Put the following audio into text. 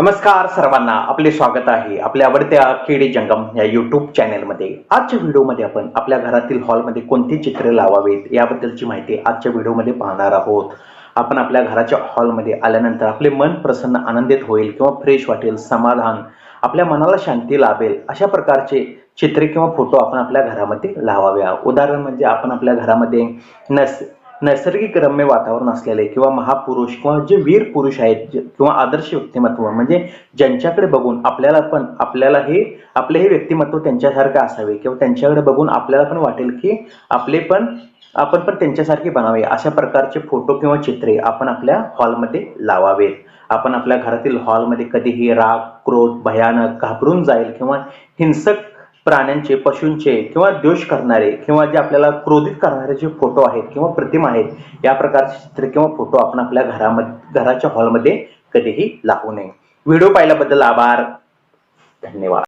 नमस्कार सर्वांना आपले स्वागत आहे आपल्या आवडत्या केडे जंगम या युट्यूब चॅनेलमध्ये आजच्या व्हिडिओमध्ये आपण आपल्या घरातील हॉलमध्ये कोणती चित्रे लावावीत याबद्दलची माहिती आजच्या व्हिडिओमध्ये पाहणार आहोत. आपण आपल्या घराच्या हॉलमध्ये आल्यानंतर आपले मन प्रसन्न आनंदित होईल किंवा फ्रेश वाटेल समाधान आपल्या मनाला शांती लाभेल अशा प्रकारचे चित्रे किंवा फोटो आपण आपल्या घरामध्ये लावाव्या. उदाहरण म्हणजे आपण आपल्या घरामध्ये नस नैसर्गिक रम्य वातावरण असलेले किंवा महापुरुष किंवा जे वीर पुरुष आहेत किंवा आदर्श व्यक्तिमत्व म्हणजे ज्यांच्याकडे बघून आपल्याला पण आपल्याला हे आपले हे व्यक्तिमत्व त्यांच्यासारखे असावे किंवा त्यांच्याकडे बघून आपल्याला पण वाटेल की आपले पण आपण पण त्यांच्यासारखे बनावे. अशा प्रकारचे फोटो किंवा चित्रे आपण आपल्या हॉलमध्ये लावावेत. आपण आपल्या घरातील हॉलमध्ये कधीही राग क्रोध भयानक घाबरून जाईल किंवा हिंसक प्राण्यांचे पशूंचे किंवा द्वेष करणारे किंवा जे आपल्याला क्रोधित करणारे जे फोटो आहेत किंवा प्रतिमा आहेत या प्रकारचे चित्र किंवा फोटो आपण आपल्या घरामध्ये घराच्या हॉलमध्ये कधीही लावू नये. व्हिडिओ पाहिल्याबद्दल आभार. धन्यवाद.